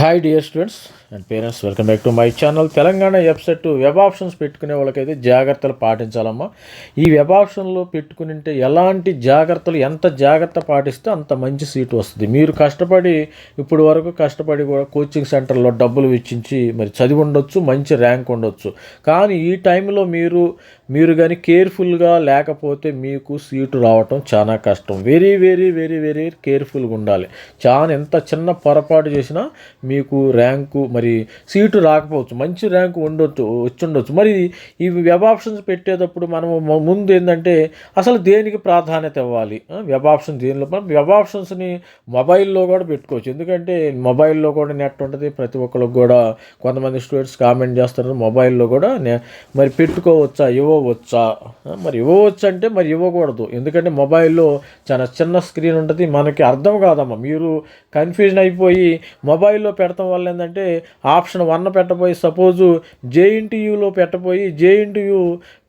Hi dear students and parents welcome back to my channel Telangana website web options పెట్టుకునే వాళ్ళకైతే జాగ్రత్తలు పాటించాలమ్మా. ఈ web ఆప్షన్లో పెట్టుకునింటే ఎలాంటి జాగ్రత్తలు ఎంత జాగ్రత్త పాటిస్తే అంత మంచి సీట్ వస్తుంది. మీరు కష్టపడి ఇప్పుడు వరకు కష్టపడి కూడా కోచింగ్ సెంటర్లో డబ్బులు వెచ్చించి మరి చదివి ఉండొచ్చు మంచి ర్యాంక్ ఉండొచ్చు. కానీ ఈ టైంలో మీరు మీరు కానీ కేర్ఫుల్గా లేకపోతే మీకు సీటు రావటం చాలా కష్టం. వెరీ వెరీ వెరీ వెరీ కేర్ఫుల్గా ఉండాలి. చాలా ఎంత చిన్న పొరపాటు చేసినా మీకు ర్యాంకు మరి సీటు రాకపోవచ్చు మంచి ర్యాంకు ఉండొచ్చు వచ్చుండొచ్చు. మరి ఈ వెబ్ ఆప్షన్స్ పెట్టేటప్పుడు మనము ముందు ఏంటంటే అసలు దేనికి ప్రాధాన్యత ఇవ్వాలి? వెబ్ ఆప్షన్ దేనిలో? వెబ్ ఆప్షన్స్ని మొబైల్లో కూడా పెట్టుకోవచ్చు. ఎందుకంటే మొబైల్లో కూడా నెట్ ఉంటుంది. ప్రతి ఒక్కరికి కూడా కొంతమంది స్టూడెంట్స్ కామెంట్ చేస్తారు. మొబైల్లో కూడా మరి పెట్టుకోవచ్చా ఇవ్వవచ్చా? మరి ఇవ్వవచ్చు అంటే మరి ఇవ్వకూడదు. ఎందుకంటే మొబైల్లో చాలా చిన్న స్క్రీన్ ఉంటుంది. మనకి అర్థం కాదమ్మా. మీరు కన్ఫ్యూజన్ అయిపోయి మొబైల్లో పెడతాం వల్ల ఏంటంటే ఆప్షన్ వన్ పెట్టబోయి సపోజు జేఎన్టీయూలో పెట్టబోయి జేఎన్టీయూ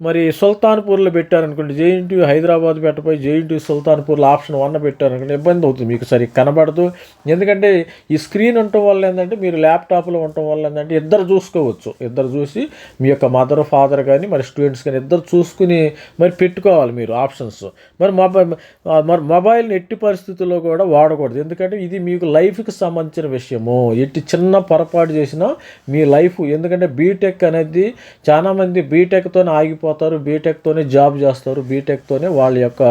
మరి సుల్తాన్పూర్లో పెట్టారనుకోండి జేఎన్టీయూ హైదరాబాద్ పెట్టబోయి జేఎన్టీయూ సుల్తాన్పూర్లో ఆప్షన్ వన్ పెట్టారనుకోండి ఇబ్బంది అవుతుంది మీకు సరిగ్గా కనబడదు. ఎందుకంటే ఈ స్క్రీన్ ఉండటం వల్ల ఏంటంటే మీరు ల్యాప్టాప్లో ఉండటం వల్ల ఏంటంటే ఇద్దరు చూసుకోవచ్చు. ఇద్దరు చూసి మీ యొక్క మదర్ ఫాదర్ కానీ మరి స్టూడెంట్స్ కానీ ఇద్దరు చూసుకుని మరి పెట్టుకోవాలి మీరు ఆప్షన్స్. మరి మొబైల్ మరి మొబైల్ని ఎట్టి పరిస్థితుల్లో కూడా వాడకూడదు. ఎందుకంటే ఇది మీకు లైఫ్కి సంబంధించిన విషయము. ఎట్టి చిన్న పొరపాటు చేసినా మీ లైఫ్ ఎందుకంటే బీటెక్ అనేది చాలామంది బీటెక్తోనే ఆగిపోతారు బీటెక్తోనే జాబ్ చేస్తారు బీటెక్తోనే వాళ్ళ యొక్క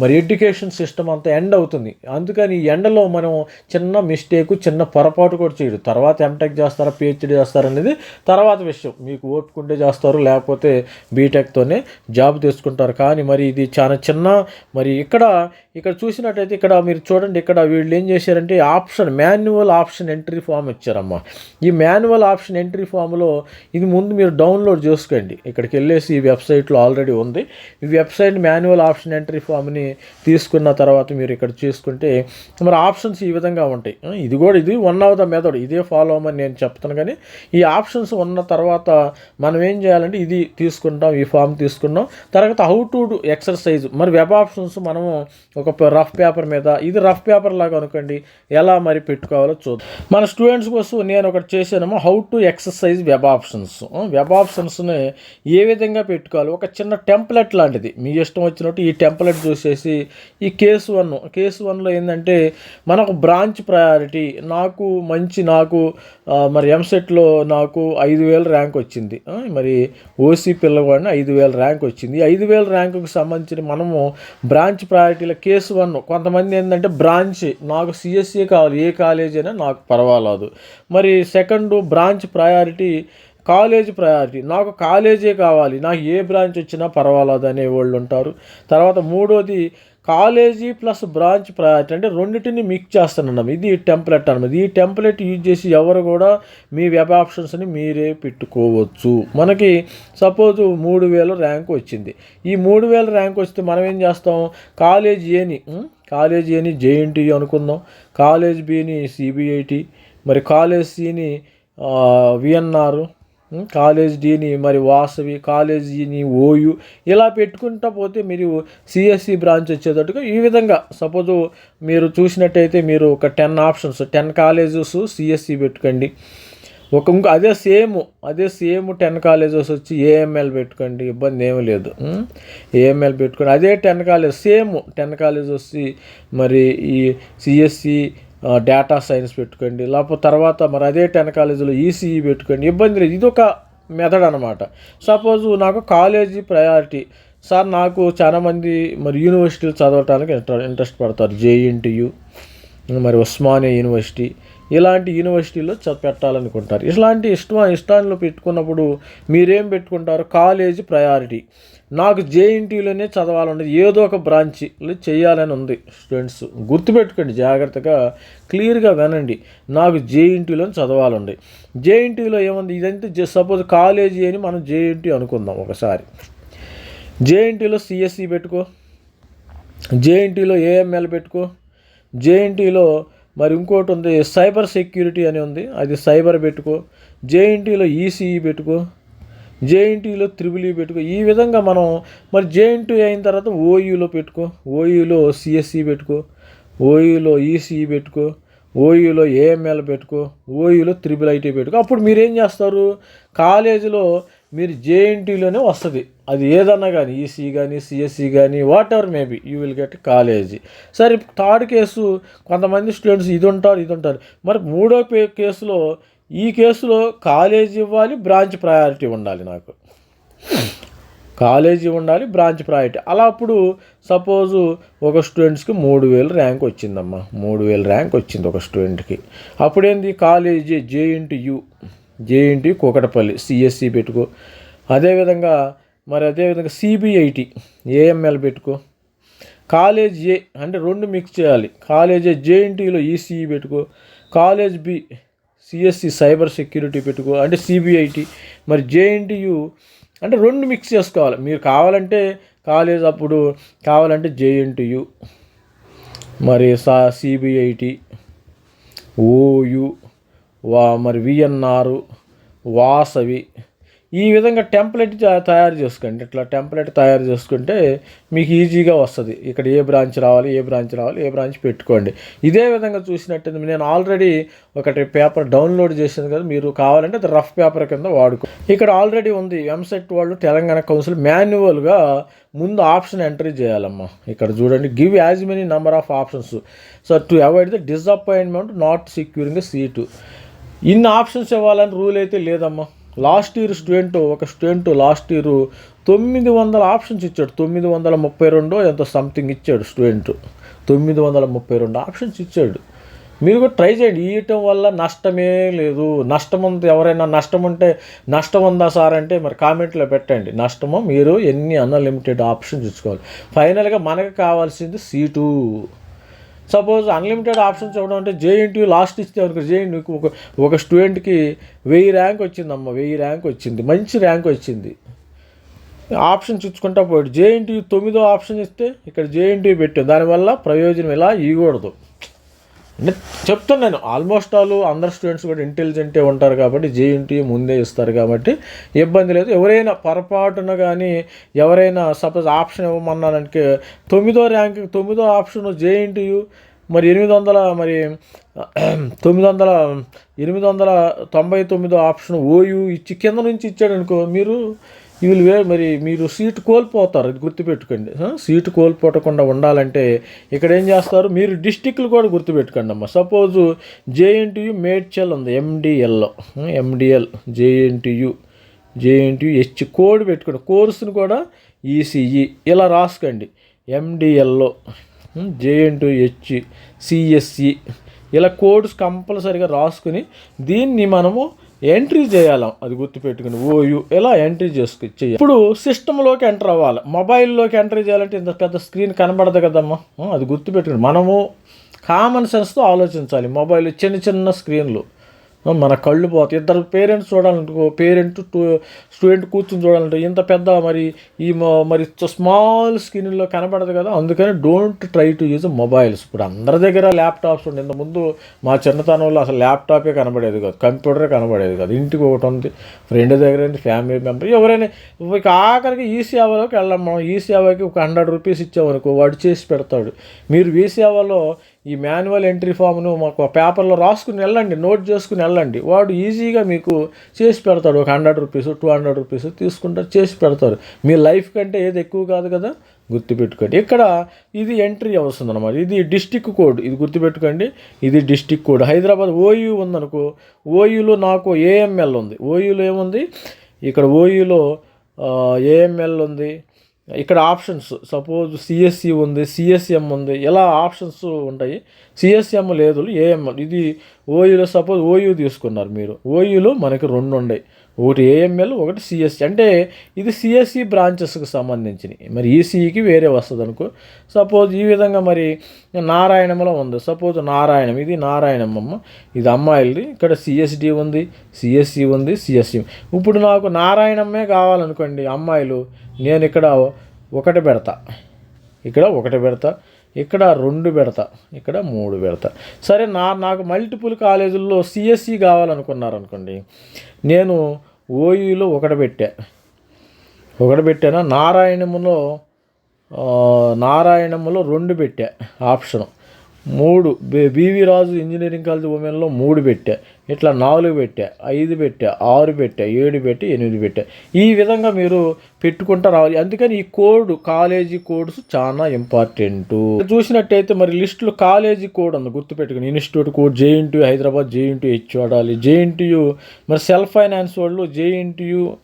మరి ఎడ్యుకేషన్ సిస్టమ్ అంతా ఎండ్ అవుతుంది. అందుకని ఈ ఎండలో మనం చిన్న మిస్టేక్ చిన్న పొరపాటు కూడా చేయడు తర్వాత ఎంటెక్ చేస్తారా పిహెచ్డీ చేస్తారా అనేది తర్వాత విషయం. మీకు ఓపుకుంటే చేస్తారు లేకపోతే బీటెక్తోనే జాబ్ తీసుకుంటారు. కానీ మరి ఇది చాలా చిన్న మరి ఇక్కడ ఇక్కడ చూసినట్టయితే ఇక్కడ మీరు చూడండి ఇక్కడ వీళ్ళు ఏం చేశారంటే option manual option entry form ఇచ్చారమ్మా. ఈ మాన్యువల్ ఆప్షన్ ఎంట్రీ ఫామ్లో ఇది ముందు మీరు డౌన్లోడ్ చేసుకోండి. ఇక్కడికి వెళ్ళేసి ఈ వెబ్సైట్లో ఆల్రెడీ ఉంది. ఈ వెబ్సైట్ మాన్యువల్ ఆప్షన్ ఎంట్రీ ఫామ్ని తీసుకున్న తర్వాత మీరు ఇక్కడ చూసుకుంటే మరి ఆప్షన్స్ ఈ విధంగా ఉంటాయి. ఇది కూడా ఇది వన్ ఆఫ్ ద మెథడ్ ఇదే ఫాలో అవ్వమని నేను చెప్తాను కానీ ఈ ఆప్షన్స్ ఉన్న తర్వాత మనం ఏం చేయాలంటే ఇది తీసుకుంటాం ఈ ఫామ్ తీసుకున్నాం. తర్వాత హౌ టు డూ ఎక్సర్సైజ్ మరి వెబ్ ఆప్షన్స్ మనము ఒక రఫ్ పేపర్ మీద ఇది రఫ్ పేపర్ లాగా అనుకోండి ఎలా మరి పెట్టుకోవాలో చూద్దాం. మన స్టూడెంట్స్ కోసం నేను ఒకటి చేశానేమో how to exercise web options web ఆప్షన్స్ని ఏ విధంగా పెట్టుకోవాలి? ఒక చిన్న టెంప్లెట్ లాంటిది. మీ ఇష్టం వచ్చినట్టు ఈ టెంప్లెట్ చూసేసి ఈ కేసు వన్ కేసు వన్లో ఏంటంటే మనకు బ్రాంచ్ ప్రయారిటీ నాకు మంచి నాకు మరి ఎంసెట్లో నాకు ఐదు వేల ర్యాంక్ వచ్చింది. మరి ఓసీ పిల్లవాడిని ఐదు వేల ర్యాంక్ వచ్చింది. ఐదు వేల ర్యాంకుకి సంబంధించిన మనము బ్రాంచ్ ప్రయారిటీలో కేసు వన్ కొంతమంది ఏంటంటే బ్రాంచ్ నాకు సిఎస్సి కావాలి ఏ కాలేజ్ అయినా నాకు పర్వాలేదు. మరి second branch priority college priority. నాకు కాలేజే కావాలి. నాకు ఏ బ్రాంచ్ వచ్చినా పర్వాలేదు అనే వాళ్ళు ఉంటారు. తర్వాత మూడోది కాలేజీ ప్లస్ బ్రాంచ్ ప్రయారిటీ అంటే రెండింటిని మిక్స్ చేస్తున్నాం ఇది టెంప్లెట్ అనమాట ఈ టెంప్లెట్ యూజ్ చేసి ఎవరు కూడా మీ వెబ్ ఆప్షన్స్ని మీరే పెట్టుకోవచ్చు. మనకి సపోజ్ మూడు వేల ర్యాంక్ వచ్చింది. ఈ మూడు వేల ర్యాంక్ వస్తే మనం ఏం చేస్తాం? కాలేజ్ ఏని కాలేజీ కాలేజ్ ఏని జేఎన్టీయూ అనుకుందాం. కాలేజ్ బిని సిబిఐటి మరి కాలేజ్ సిని విఎన్ఆర్ కాలేజ్ డీని మరి వాసవి కాలేజ్ ఈని ఓయు ఇలా పెట్టుకుంటా పోతే మీరు సిఎస్సి బ్రాంచ్ వచ్చేటట్టుగా ఈ విధంగా సపోజ్ మీరు చూసినట్టయితే మీరు ఒక ten options ten colleges CSE పెట్టుకోండి. ఒక ఇంకో అదే సేమ్ అదే సేమ్ టెన్ కాలేజెస్ వచ్చి ఏఎంఎల్ పెట్టుకోండి ఇబ్బంది ఏమీ లేదు. ఏఎంఎల్ పెట్టుకోండి. అదే ten college same ten college వచ్చి మరి ఈ సిఎస్సి డేటా సైన్స్ పెట్టుకోండి. లేకపోతే తర్వాత మరి అదే టెన్ కాలేజీలో ఈసీఈ పెట్టుకోండి. ఇబ్బంది లేదు. ఇది ఒక మెథడ్ అనమాట సపోజ్ నాకు కాలేజీ ప్రయారిటీ సార్ నాకు చాలామంది మరి యూనివర్సిటీలు చదవటానికి ఇంట్ర ఇంట్రెస్ట్ పడతారు. జేఎన్టీయు మరి ఉస్మానియా యూనివర్సిటీ ఇలాంటి యూనివర్సిటీలో చ పెట్టాలనుకుంటారు. ఇలాంటి ఇష్టం ఇష్టాల్లో పెట్టుకున్నప్పుడు మీరేం పెట్టుకుంటారు? కాలేజీ ప్రయారిటీ నాకు జేఎన్టీలోనే చదవాలన్నది ఏదో ఒక బ్రాంచ్ చేయాలని ఉంది స్టూడెంట్స్ గుర్తుపెట్టుకోండి జాగ్రత్తగా క్లియర్గా వినండి. నాకు జేఎన్టీలో చదవాలండి. జేఎన్టీలో ఏముంది? ఇదంతా సపోజ్ కాలేజీ అని మనం జేఎన్టీ అనుకుందాం ఒకసారి. జేఎన్టీలో సిఎస్సి పెట్టుకో. జేఎన్టీలో ఏఎంఎల్ పెట్టుకో. జేఎన్టీలో మరి ఇంకోటి ఉంది సైబర్ సెక్యూరిటీ అని ఉంది అది సైబర్ పెట్టుకో. జేఎన్టీలో ఈసీఈ పెట్టుకో. జేఎన్టీయూలో త్రిబుల్ ఈ పెట్టుకో. ఈ విధంగా మనం మరి జేఎన్టీ అయిన తర్వాత ఓయూలో పెట్టుకో. ఓయూలో సిఎస్సి పెట్టుకో. ఓయూలో ఈసీఈ పెట్టుకో. ఓయూలో ఏఎంఎల్ పెట్టుకో. ఓయూలో త్రిబుల్ ఐటీ పెట్టుకో. అప్పుడు మీరు ఏం చేస్తారు? కాలేజీలో మీరు జేఎన్టీలోనే వస్తుంది. అది ఏదన్నా కానీ ఈసీ కానీ సిఎస్సి కానీ whatever maybe you will get college. సరే థర్డ్ కేసు కొంతమంది స్టూడెంట్స్ ఇది ఉంటారు ఇది ఉంటారు. మరి మూడో పే- కేసులో ఈ కేసులో కాలేజీ ఇవ్వాలి బ్రాంచ్ ప్రయారిటీ ఉండాలి నాకు. కాలేజీ ఉండాలి బ్రాంచ్ ప్రయారిటీ. అలా అప్పుడు సపోజు ఒక స్టూడెంట్స్కి మూడు వేలు ర్యాంక్ వచ్చిందమ్మా. మూడు వేలు ర్యాంక్ వచ్చింది ఒక స్టూడెంట్కి. అప్పుడేంది? College JNT U JNT Kukatpally CSE పెట్టుకో. అదేవిధంగా మరి అదేవిధంగా సిబిఐటి ఏఎంఎల్ పెట్టుకో. కాలేజ్ ఏ అంటే రెండు మిక్స్ చేయాలి. కాలేజ్ జేఎన్టీలో ఈసీఈ పెట్టుకో. College B CSE cyber security పెట్టుకో అంటే సిబిఐటి మరి జేఎన్టీయు అంటే రెండు మిక్స్ చేసుకోవాలి. మీరు కావాలంటే కాలేజ్ అప్పుడు కావాలంటే జేఎన్టీయు మరి సా సిబిఐటి ఓయు వా మరి విఎన్ఆర్ వాసవి ఈ విధంగా టెంప్లెట్ తయారు చేసుకోండి ఇట్లా టెంప్లెట్ తయారు చేసుకుంటే మీకు ఈజీగా వస్తుంది. ఇక్కడ ఏ బ్రాంచ్ రావాలి ఏ బ్రాంచ్ రావాలి ఏ బ్రాంచ్ పెట్టుకోండి. ఇదే విధంగా చూసినట్టయితే నేను ఆల్రెడీ ఒకటి పేపర్ డౌన్లోడ్ చేసింది కదా మీరు కావాలంటే అది రఫ్ పేపర్ కింద వాడుకో. ఇక్కడ ఆల్రెడీ ఉంది ఎంసెట్ వాళ్ళు తెలంగాణ కౌన్సిల్ మాన్యువల్గా ముందు ఆప్షన్ ఎంట్రీ చేయాలమ్మా. ఇక్కడ చూడండి give as many number of options so to avoid the disappointment not securing seat ఇన్ని ఆప్షన్స్ ఇవ్వాలని రూల్ అయితే లేదమ్మా. లాస్ట్ ఇయర్ స్టూడెంట్ ఒక స్టూడెంట్ లాస్ట్ ఇయర్ తొమ్మిది వందల ఆప్షన్స్ ఇచ్చాడు. తొమ్మిది వందల ముప్పై రెండో ఎంతో సంథింగ్ ఇచ్చాడు స్టూడెంట్. తొమ్మిది వందల ముప్పై రెండు ఆప్షన్స్ ఇచ్చాడు. మీరు కూడా ట్రై చేయండి. ఇవ్వటం వల్ల నష్టమే లేదు. నష్టం ఉంది ఎవరైనా నష్టం ఉంటే నష్టం ఉందా సార్ అంటే మరి కామెంట్లో పెట్టండి. నష్టమో మీరు ఎన్ని అన్లిమిటెడ్ ఆప్షన్స్ ఇచ్చుకోవాలి. ఫైనల్గా మనకు కావాల్సింది సీటు సపోజ్ అన్లిమిటెడ్ ఆప్షన్స్ ఇవ్వడం అంటే జేఎన్టీ లాస్ట్ ఇస్తే అనుకో జేఎన్టీకి ఒక ఒక స్టూడెంట్కి వెయ్యి ర్యాంక్ వచ్చిందమ్మ వెయ్యి ర్యాంక్ వచ్చింది మంచి ర్యాంక్ వచ్చింది. ఆప్షన్స్ ఇచ్చుకుంటా పోయాడు. జేఎన్టీ తొమ్మిదో ఆప్షన్ ఇస్తే ఇక్కడ జేఎన్టీ పెట్టాం దానివల్ల ప్రయోజనం ఇలా ఇవ్వకూడదు. అంటే చెప్తాను నేను ఆల్మోస్ట్ ఆల్ అందరు స్టూడెంట్స్ కూడా ఇంటెలిజెంటే ఉంటారు కాబట్టి జేఎన్టీ e ముందే ఇస్తారు కాబట్టి ఇబ్బంది లేదు. ఎవరైనా పొరపాటున కానీ ఎవరైనా సపోజ్ ఆప్షన్ ఇవ్వమన్నానంటే తొమ్మిదో ర్యాంక్ తొమ్మిదో ఆప్షన్ జేఎన్టీయు మరి ఎనిమిది వందల మరి తొమ్మిది వందల ఎనిమిది వందల తొంభై తొమ్మిదో ఆప్షన్ ఓయు ఇచ్చి కింద నుంచి ఇచ్చాడు అనుకో మీరు వీళ్ళు వే మరి మీరు సీటు కోల్పోతారు ఇది గుర్తుపెట్టుకోండి. సీటు కోల్పోకుండా ఉండాలంటే ఇక్కడ ఏం చేస్తారు? మీరు డిస్టిక్లు కూడా గుర్తుపెట్టుకోండి అమ్మ. సపోజు జేఎన్టీయు మేడ్చల్ ఉంది ఎండిఎల్లో MDL JNTU JNTU H code పెట్టుకోండి. కోర్సును కూడా ఈసీఈ ఇలా రాసుకోండి. ఎండిఎల్లో జేఎన్టీ హెచ్ సిఎస్సి ఇలా కోడ్స్ కంపల్సరీగా రాసుకుని దీన్ని మనము ఎంట్రీ చేయాలి? అది గుర్తుపెట్టుకుని. ఓయు ఇలా ఎంట్రీ చేసుకు చేయాలి? ఇప్పుడు సిస్టంలోకి ఎంటర్ అవ్వాలి. మొబైల్లోకి ఎంట్రీ చేయాలంటే ఇంత పెద్ద స్క్రీన్ కనబడదు కదమ్మా. అది గుర్తుపెట్టుకుని. మనము కామన్ సెన్స్తో ఆలోచించాలి. మొబైల్ చిన్న చిన్న స్క్రీన్లు మన కళ్ళు పోతాయి. ఇద్దరు పేరెంట్స్ చూడాలనుకో పేరెంట్ టూ స్టూడెంట్ కూర్చుని చూడాలంటే ఇంత పెద్ద మరి ఈ మరి స్మాల్ స్క్రీన్లో కనపడదు కదా. అందుకని don't try to use mobiles. ఇప్పుడు అందరి దగ్గర ల్యాప్టాప్స్ ఉండే ఇంత ముందు మా చిన్నతనంలో అసలు ల్యాప్టాపే కనబడేది కాదు. కంప్యూటరే కనబడేది కాదు. ఇంటికి ఒకటి ఉంది ఫ్రెండ్ దగ్గర ఉంది ఫ్యామిలీ మెంబర్ ఎవరైనా ఇక ఆఖరికి ఈ సేవలోకి వెళ్ళాం మనం. ఈ సేవకి ఒక హండ్రెడ్ రూపీస్ ఇచ్చామనుకో వాడు చేసి పెడతాడు. మీరు ఈ సేవలో ఈ మాన్యువల్ ఎంట్రీ ఫామ్ను మాకు పేపర్లో రాసుకుని వెళ్ళండి నోట్ చేసుకుని వెళ్ళండి. వాడు ఈజీగా మీకు చేసి పెడతాడు. ఒక hundred rupees two hundred rupees తీసుకుంటారు చేసి పెడతారు. మీ లైఫ్ కంటే ఏది ఎక్కువ కాదు కదా? గుర్తుపెట్టుకోండి. ఇక్కడ ఇది ఎంట్రీ వస్తుంది అనమాట ఇది డిస్టిక్ కోడ్. ఇది గుర్తుపెట్టుకోండి. ఇది డిస్టిక్ కోడ్. హైదరాబాద్ ఓయూ ఉందనుకో ఓయూలో నాకు ఏఎంఎల్ ఉంది. ఓయూలో ఏముంది? ఇక్కడ ఓయూలో ఏఎంఎల్ ఉంది. ఇక్కడ ఆప్షన్స్ సపోజ్ సిఎస్సి ఉంది సిఎస్ఎం ఉంది ఎలా ఆప్షన్స్ ఉంటాయి. సిఎస్ఎం లేదు ఏఎంఎల్ ఇది ఓయూలో సపోజ్ ఓయూ తీసుకున్నారు మీరు. ఓయూలో మనకి రెండు ఉన్నాయి ఒకటి ఏఎంఎల్ ఒకటి సిఎస్సి అంటే ఇది సిఎస్సి బ్రాంచెస్కి సంబంధించినవి. మరి ఈసీఈకి వేరే వస్తుంది అనుకో. సపోజ్ ఈ విధంగా మరి నారాయణంలో ఉంది. సపోజ్ నారాయణం ఇది నారాయణమ్మ. ఇది అమ్మాయిలది. ఇక్కడ సిఎస్డి ఉంది సిఎస్సి ఉంది సిఎస్సి ఇప్పుడు నాకు నారాయణమ్మే కావాలనుకోండి అమ్మాయిలు నేను ఇక్కడ ఒకటి పెడతా. ఇక్కడ ఒకటి పెడతా. ఇక్కడ రెండు పెడతా. ఇక్కడ మూడు పెడతా. సరే నా నాకు మల్టిపుల్ కాలేజీల్లో సిఎస్సి కావాలనుకున్నారనుకోండి నేను ఓయూలో ఒకటి పెట్టా. ఒకటి పెట్టాను? నారాయణములో నారాయణములో రెండు పెట్టా. ఆప్షన్. మూడు B- BV Raju engineering college ఉమెన్లో మూడు పెట్టా. ఇట్లా నాలుగు పెట్టా ఐదు పెట్టా ఆరు పెట్టా ఏడు పెట్టి ఎనిమిది పెట్టా. ఈ విధంగా మీరు పెట్టుకుంటా రావాలి. అందుకని ఈ కోడ్ కాలేజీ కోడ్స్ చాలా ఇంపార్టెంట్. చూసినట్టయితే మరి లిస్టులో కాలేజీ కోడ్ ఉంది గుర్తుపెట్టుకుని. Institute code JNT Hyderabad JNT H వాడాలి జేఎన్టీయు మరి సెల్ఫ్ ఫైనాన్స్ వాళ్ళు JNTU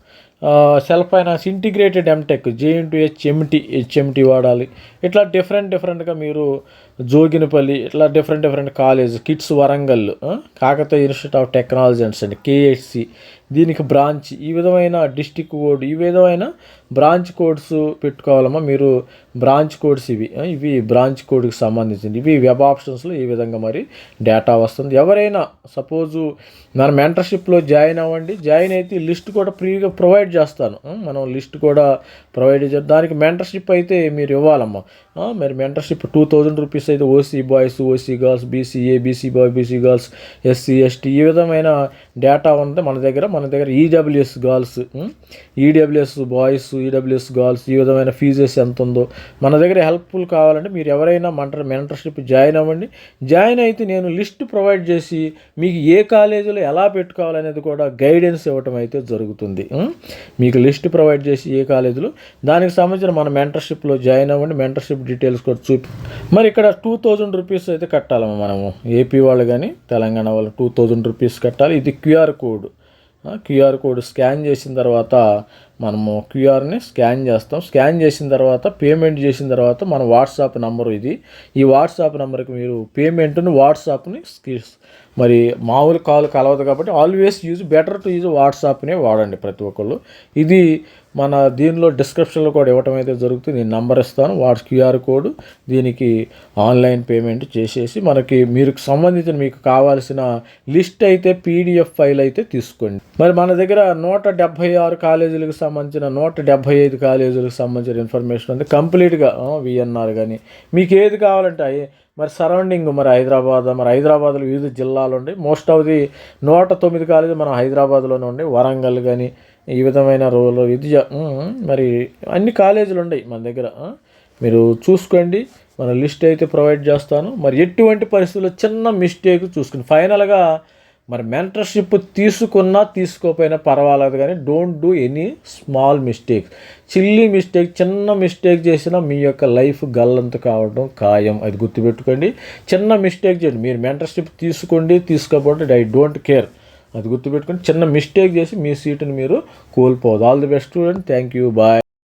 self finance integrated MTech JNT HMT HMT వాడాలి. ఇట్లా డిఫరెంట్ డిఫరెంట్గా మీరు జోగినపల్లి ఇట్లా different different college KITS Warangal Kakatiya institute of technology and అండి కేఎస్సి దీనికి బ్రాంచ్ ఈ విధమైన డిస్టిక్ కోడ్ ఈ విధమైన బ్రాంచ్ కోడ్స్ పెట్టుకోవాలమ్మా. మీరు బ్రాంచ్ కోడ్స్ ఇవి ఇవి బ్రాంచ్ కోడ్కి సంబంధించింది. ఇవి వెబ్ ఆప్షన్స్లో ఈ విధంగా మరి డేటా వస్తుంది. ఎవరైనా సపోజు మన మెంటర్షిప్లో జాయిన్ అవ్వండి. జాయిన్ అయితే లిస్ట్ కూడా ఫ్రీగా ప్రొవైడ్ చేస్తాను. మనం లిస్ట్ కూడా ప్రొవైడ్ చేస్తాం. దానికి మెంటర్షిప్ అయితే మీరు ఇవ్వాలమ్మా. మరి మెంటర్షిప్ టూ థౌజండ్ రూపీస్ అయితే OC boys OC girls BCA BC boy BC girls SC ST ఈ విధమైన డేటా ఉంది మన దగ్గర మన దగ్గర EWS girls EWS boys EWS girls ఈ విధమైన ఫీజెస్ ఎంత ఉందో మన దగ్గర హెల్ప్ఫుల్ కావాలంటే మీరు ఎవరైనా మంటర్ మెంటర్షిప్ జాయిన్ అవ్వండి. జాయిన్ అయితే నేను లిస్ట్ ప్రొవైడ్ చేసి మీకు ఏ కాలేజీలో ఎలా పెట్టుకోవాలనేది కూడా గైడెన్స్ ఇవ్వటం అయితే జరుగుతుంది మీకు లిస్ట్ ప్రొవైడ్ చేసి ఏ కాలేజీలో దానికి సంబంధించిన మన మెంటర్షిప్లో జాయిన్ అవ్వండి. మెంటర్షిప్ డీటెయిల్స్ కూడా చూపి మరి ఇక్కడ టూ థౌజండ్ రూపీస్ అయితే కట్టాలమ్మా మనము. ఏపీ వాళ్ళు కానీ తెలంగాణ వాళ్ళు టూ థౌజండ్ రూపీస్ కట్టాలి. ఇది QR code. QR code scan చేసిన తర్వాత మనము క్యూఆర్ని స్కాన్ చేస్తాం. స్కాన్ చేసిన తర్వాత పేమెంట్ చేసిన తర్వాత మన వాట్సాప్ నంబర్ ఇది. ఈ వాట్సాప్ నెంబర్కి మీరు పేమెంట్ని వాట్సాప్ని మరి మామూలు కాల్ కలవదు కాబట్టి always use better to use వాట్సాప్నే వాడండి ప్రతి ఒక్కళ్ళు. ఇది మన దీనిలో డిస్క్రిప్షన్లో కూడా ఇవ్వటం అయితే జరుగుతుంది. నేను నంబర్ ఇస్తాను. వాట్స్ క్యూఆర్ కోడ్ దీనికి ఆన్లైన్ పేమెంట్ చేసేసి మనకి మీరు సంబంధించిన మీకు కావాల్సిన లిస్ట్ అయితే పీడిఎఫ్ ఫైల్ అయితే తీసుకోండి. మరి మన దగ్గర నూట డెబ్భై ఆరు కాలేజీలకు సంబంధించిన నూట డెబ్భై ఐదు కాలేజీలకు సంబంధించిన ఇన్ఫర్మేషన్ ఉంది. కంప్లీట్గా విఎన్ఆర్ కానీ మీకు ఏది కావాలంటే మరి సరౌండింగ్ మరి హైదరాబాద్ మరి హైదరాబాద్లో వివిధ జిల్లాలు ఉండి మోస్ట్ ఆఫ్ ది నూట తొమ్మిది కాలేజీ మన హైదరాబాద్లోనే ఉండి వరంగల్ కానీ ఈ విధమైన రోల్ విద్య మరి అన్ని కాలేజీలు ఉన్నాయి మన దగ్గర మీరు చూసుకోండి మన లిస్ట్ అయితే ప్రొవైడ్ చేస్తాను. మరి ఎటువంటి పరిస్థితుల్లో చిన్న మిస్టేక్ చూసుకుని ఫైనల్గా మరి మెంటర్షిప్ తీసుకున్నా తీసుకోకపోయినా పర్వాలేదు కానీ don't do any small mistake silly mistake చిన్న మిస్టేక్ చేసినా మీ యొక్క లైఫ్ గల్లంత కావడం ఖాయం. అది గుర్తుపెట్టుకోండి. చిన్న మిస్టేక్ చేయండి. మీరు మెంటర్షిప్ తీసుకోండి తీసుకోకపోతే ఐ డోంట్ కేర్ అది గుర్తుపెట్టుకొని చిన్న మిస్టేక్ చేసి మీ సీటుని మీరు కోల్పోదు. All the best student thank you bye